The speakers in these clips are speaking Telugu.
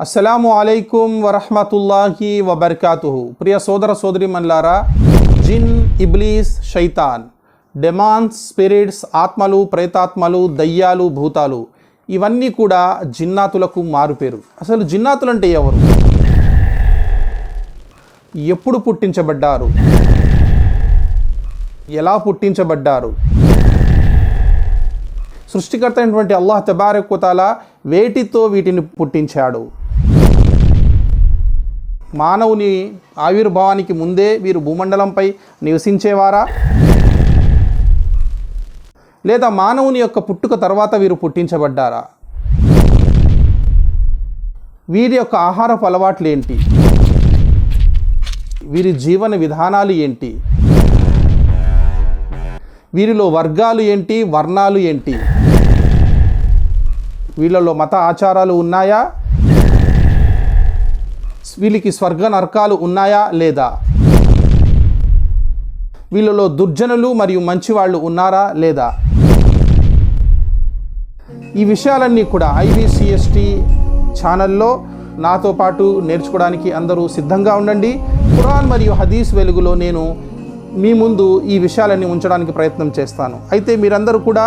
అస్సలాము అలైకుం వరహమతుల్లాహి వబర్కాతు ప్రియ సోదర సోదరి మల్లారా జిన్ ఇబ్లీస్ షైతాన్ డెమాన్స్ స్పిరిట్స్ ఆత్మలు ప్రేతాత్మలు దయ్యాలు భూతాలు ఇవన్నీ కూడా జిన్నాతులకు మారుపేరు. అసలు జిన్నాతులు అంటే ఎవరు? ఎప్పుడు పుట్టించబడ్డారు? ఎలా పుట్టించబడ్డారు? సృష్టికర్త అయినటువంటి అల్లాహ్ తబారకుతాల వేటితో వీటిని పుట్టించాడు? మానవుని ఆవిర్భావానికి ముందే వీరు భూమండలంపై నివసించేవారా? లేదా మానవుని యొక్క పుట్టుక తర్వాత వీరు పుట్టించబడ్డారా? వీరి యొక్క ఆహారపు అలవాట్లు ఏంటి? వీరి జీవన విధానాలు ఏంటి? వీరిలో వర్గాలు ఏంటి? వర్ణాలు ఏంటి? వీళ్ళలో మత ఆచారాలు ఉన్నాయా? వీళ్ళకి స్వర్గ నరకాలు ఉన్నాయా లేదా? వీళ్ళలో దుర్జనులు మరియు మంచివాళ్ళు ఉన్నారా లేదా? ఈ విషయాలన్నీ కూడా ఐబీసీఎస్టీ ఛానల్లో నాతో పాటు నేర్చుకోవడానికి అందరూ సిద్ధంగా ఉండండి. ఖురాన్ మరియు హదీస్ వెలుగులో నేను మీ ముందు ఈ విషయాలన్నీ ఉంచడానికి ప్రయత్నం చేస్తాను. అయితే మీరందరూ కూడా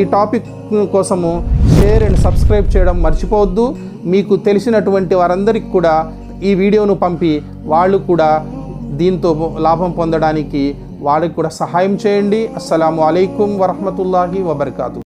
ఈ టాపిక్ కోసము షేర్ అండ్ సబ్స్క్రైబ్ చేయడం మర్చిపోవద్దు. మీకు తెలిసినటువంటి వారందరికీ కూడా ఈ వీడియోను పంపి వాళ్ళు కూడా దీంతో లాభం పొందడానికి వాళ్ళకి కూడా సహాయం చేయండి. అస్సలం అయికం వరహమతుల్లాహి వబర్కాతు.